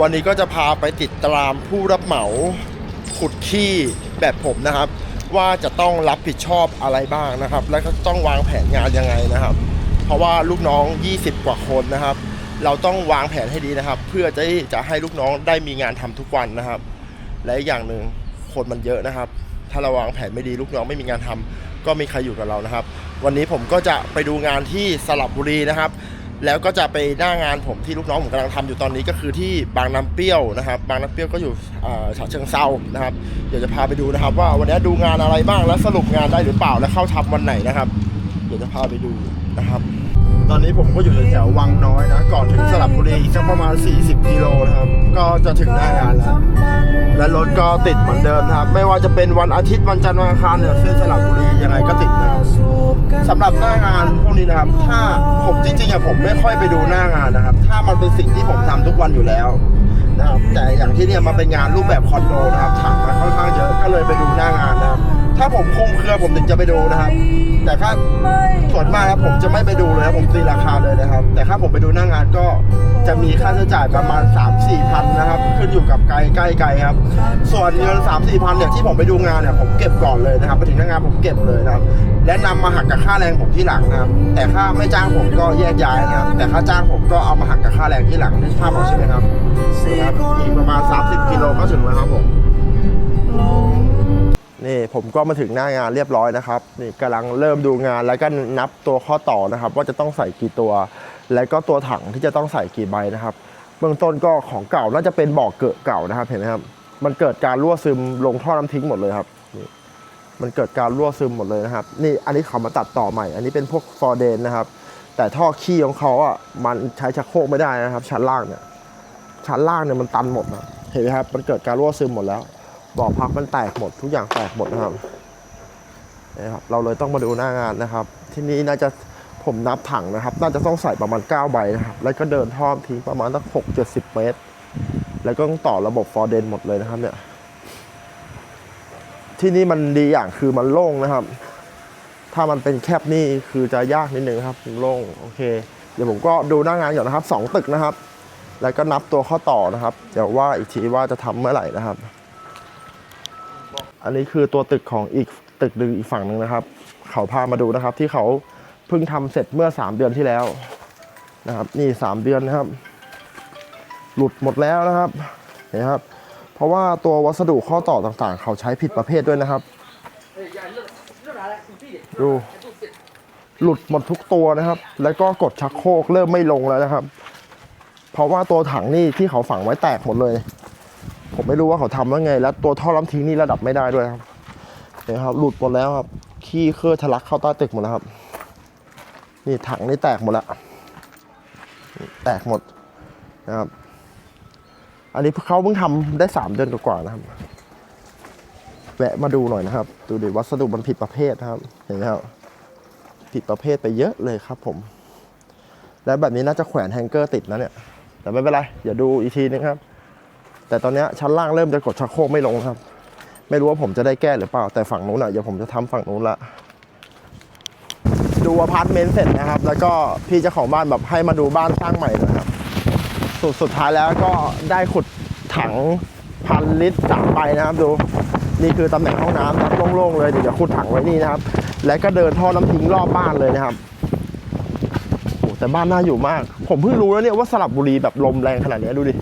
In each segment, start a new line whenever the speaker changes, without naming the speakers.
วันนี้ก็จะพาไปติดตามผู้รับเหมาขุดขี้แบบผมนะครับ ว่าจะต้องรับผิดชอบอะไรบ้างนะครับ และก็ต้องวางแผนงานยังไงนะครับ เพราะว่าลูกน้อง 20 กว่าคนนะครับ เราต้องวางแผนให้ดีนะครับ เพื่อจะจะให้ลูกน้องได้มีงานทำทุกวันนะครับ และอย่างหนึ่งคนมันเยอะนะครับ ถ้าเราวางแผนไม่ดีลูกน้องไม่มีงานทำก็ม่ใครอยู่กับเรานะครับ วันนี้ผมก็จะไปดูงานที่สระบุรีนะครับ แล้วก็จะไปหน้างานผมที่ลูกน้องผมกำลังทำอยู่ตอนนี้ก็คือที่บางน้ำเปรี้ยวนะครับ บางน้ำเปรี้ยวก็อยู่ฉะเชิงเซานะครับ เดี๋ยวจะพาไปดูนะครับ ว่าวันนี้ดูงานอะไรบ้างและสรุปงานได้หรือเปล่าและเข้าทำวันไหนนะครับ เดี๋ยวจะพาไปดูนะครับ ตอนนี้ผมก็อยู่แถววังน้อยนะก่อนถึงสระบุรีอีกสักประมาณ 40 กิโลนะครับ ก็จะถึงหน้างานแล้ว และรถก็ติดเหมือนเดิมนะครับ ไม่ว่าจะเป็นวันอาทิตย์วันจันทร์วันอังคารเนี่ยเส้นสระบุรียังไงก็ติดนะครับ สำหรับหน้างานพวกนี้นะครับ ถ้าผมจริงๆอะผมไม่ค่อยไปดูหน้างานนะครับ ถ้ามันเป็นสิ่งที่ผมทำทุกวันอยู่แล้วนะครับแต่อย่างที่เนี่ยมันเป็นงานรูปแบบคอนโดนะครับถังมันค่อนข้างเยอะก็เลยไปดูหน้างานนะครับ ถ้าผมคงเครือผมถึงจะไปดูนะครับ แต่ถ้าส่วนมากแล้วผมจะไม่ไปดูเลยผมตีราคาเลยนะครับ แต่ถ้าผมไปดูหน้างานก็จะมีค่าใช้จ่ายประมาณ 3 4พันนะครับ ขึ้นอยู่กับไกลใกล้ไกลครับ ส่วนเงิน3 4พันเนี่ยที่ผมไปดูงานเนี่ยผมเก็บก่อนเลยนะครับไปถึงหน้างานผมเก็บเลยนะครับ และนำมาหักกับค่าแรงผมที่หลังนะครับ แต่ถ้าไม่จ้างผมก็แยกย้ายนะครับ แต่ถ้าจ้างผมก็เอามาหักกับค่าแรงที่หลังนี่ภาพออกใช่ไหมครับนี่ครับอีกประมาณ 30 กิโลก็ถึงแล้วครับผม นี่ผมก็มาถึงหน้างานเรียบร้อยนะครับนี่กำลังเริ่มดูงานแล้วก็นับตัวข้อต่อนะครับ ว่าจะต้องใส่กี่ตัว และก็ตัวถังที่จะต้องใส่กี่ใบนะครับ เบื้องต้นก็ของเก่าน่าจะเป็นบ่อเกิดเก่านะครับเห็นไหมครับ มันเกิดการรั่วซึมลงท่อน้ำทิ้งหมดเลยครับนี่ มันเกิดการรั่วซึมหมดเลยนะครับ นี่อันนี้เขามาตัดต่อใหม่ อันนี้เป็นพวกฟอร์เดนนะครับ แต่ท่อขี้ของเขาอะมันใช้ชักโครกไม่ได้นะครับ ชั้นล่างเนี่ยชั้นล่างเนี่ยมันตันหมดนะเห็นไหมครับมันเกิดการรั่วซึมหมดแล้วบ่อพักมันแตกหมดทุกอย่างแตกหมดนะครับนะครับ เราเลยต้องมาดูหน้างานนะครับ ที่นี้น่าจะผมนับถังนะครับ น่าจะต้องใส่ประมาณ 9 ใบนะครับ แล้วก็เดินท่อมทิ้งประมาณสักหกเจ็ดสิบเมตร แล้วก็ต้องต่อระบบฟอร์เดนหมดเลยนะครับเนี่ย ที่นี่มันดีอย่างคือมันโล่งนะครับ ถ้ามันเป็นแคบนี่คือจะยากนิดนึงครับโล่งโอเค เดี๋ยวผมก็ดูหน้างานก่อนนะครับสองตึกนะครับ แล้วก็นับตัวข้อต่อนะครับ เดี๋ยวว่าอีกทีว่าจะทำเมื่อไหร่นะครับ อันนี้คือตัวตึกของอีกตึกหนึ่งอีกฝั่งหนึ่งนะครับ เขาพามาดูนะครับ ที่เขาเพิ่งทำเสร็จเมื่อ 3 เดือนที่แล้วนะครับ นี่ 3 เดือนนะครับ หลุดหมดแล้วนะครับเห็นไหมครับ เพราะว่าตัววัสดุข้อต่อต่างๆ เขาใช้ผิดประเภทด้วยนะครับ ดู หลุดหมดทุกตัวนะครับ แล้วก็กดชักโครกเริ่มไม่ลงแล้วนะครับ เพราะว่าตัวถังนี่ที่เขาฝังไว้แตกหมดเลย ผมไม่รู้ว่าเขาทำว่าไง แล้วตัวท่อล้ำทิ้งนี่ระดับไม่ได้ด้วยครับเห็นครับ หลุดหมดแล้วครับขี้เครื่อทะลักเข้าใต้ตึกหมดแล้วครับ นี่ถังนี่แตกหมดแล้ว แตกหมดนะครับ อันนี้เขาเพิ่งทำได้สามเดือนกว่าๆนะครับ แวะมาดูหน่อยนะครับ ดูดิวัสดุมันผิดประเภทนะครับ เห็นไหมครับผิดประเภทไปเยอะเลยครับผม แล้วแบบนี้น่าจะแขวนแฮงเกอร์ติดนะเนี่ย แต่ไม่เป็นไรเดี๋ยวดูอีกทีนึงครับ แต่ตอนนี้ชั้นล่างเริ่มจะกดชักโครกไม่ลงครับ ไม่รู้ว่าผมจะได้แก้หรือเปล่า แต่ฝั่งนู้นอะเดี๋ยวผมจะทำฝั่งนู้นละดูอพาร์ตเมนต์เสร็จนะครับ แล้วก็พี่เจ้าของบ้านแบบให้มาดูบ้านสร้างใหม่นะครับ สุดสุดท้ายแล้วก็ได้ขุดถังพันลิตรสามใบนะครับ ดูนี่คือตำแหน่งห้องน้ำครับโล่งๆเลยเดี๋ยวจะขุดถังไว้นี่นะครับ และก็เดินท่อน้ำทิ้งรอบบ้านเลยนะครับโอ้แต่บ้านน่าอยู่มาก ผมเพิ่งรู้แล้วเนี่ยว่าสลับบุรีแบบลมแรงขนาดนี้ดูดิ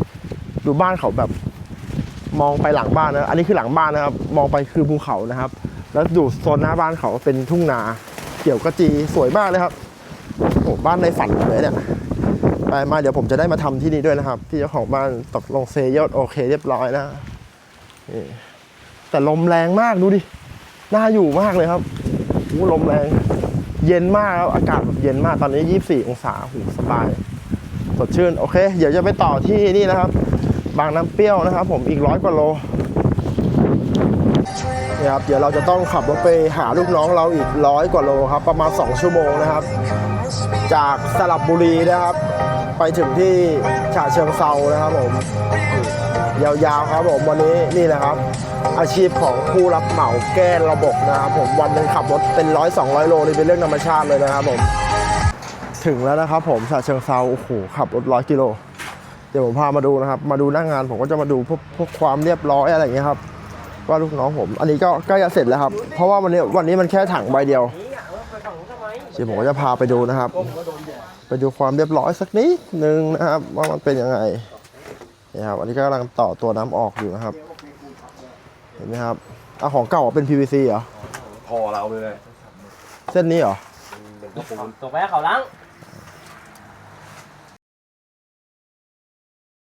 ดูบ้านเขาแบบ มองไปหลังบ้านนะอันนี้คือหลังบ้านนะครับ มองไปคือภูเขานะครับ แล้วดูโซนหน้าบ้านเขาเป็นทุ่งนาเกี่ยวกระจีสวยมากเลยครับโอ้บ้านในฝันเลยเนี่ย ไปมาเดี๋ยวผมจะได้มาทำที่นี่ด้วยนะครับที่เจ้าของบ้านตกลงเซยอดโอเค เรียบร้อยนะนี่แต่ลมแรงมากดูดิน่าอยู่มากเลยครับโอ้ลมแรง เย็นมากครับอากาศแบบเย็นมากตอนนี้ 24 องศาหูสบายสดชื่นโอเค เดี๋ยวจะไปต่อที่นี่นะครับ บางน้ำเปรี้ยวนะครับ ผมอีกร้อยกว่าโลนี่ครับเดี๋ยวเราจะต้องขับรถไปหาลูกน้องเราอีกร้อยกว่าโลครับ ประมาณ 2 ชั่วโมงนะครับ จากสลับบุรีนะครับ ไปถึงที่ฉะเชิงเซานะครับผม ยาวๆครับผมวันนี้นี่แหละครับ อาชีพของผู้รับเหมาแก้ระบบนะครับผมวันหนึ่งขับรถเป็นร้อยสองร้อยโลนี่เป็นเรื่องธรรมชาติเลยนะครับผม ถึงแล้วนะครับผมฉะเชิงเซาโอ้โหขับรถร้อยกิโลเดี๋ยวผมพามาดูนะครับ มาดูหน้างานผมก็จะมาดูพวกพวกความเรียบร้อยอะไรอย่างเงี้ยครับว่าลูกน้องผม อันนี้ก็ใกล้จะเสร็จแล้วครับ เพราะว่าวันนี้วันนี้มันแค่ถังใบเดียว เดี๋ยวผมก็จะพาไปดูนะครับ ไปดูความเรียบร้อยสักนิดนึงนะครับ ว่ามันเป็นยังไงนี่ครับอันนี้ก็กำลังต่อตัวน้ำออกอยู่นะครับ เห็นไหมครับอะของเก่าเป็น PVC เหรอ
พอเราเลย
เส้นนี้เหรอ
เป็นกระปูน
ตกไปเขาล้าง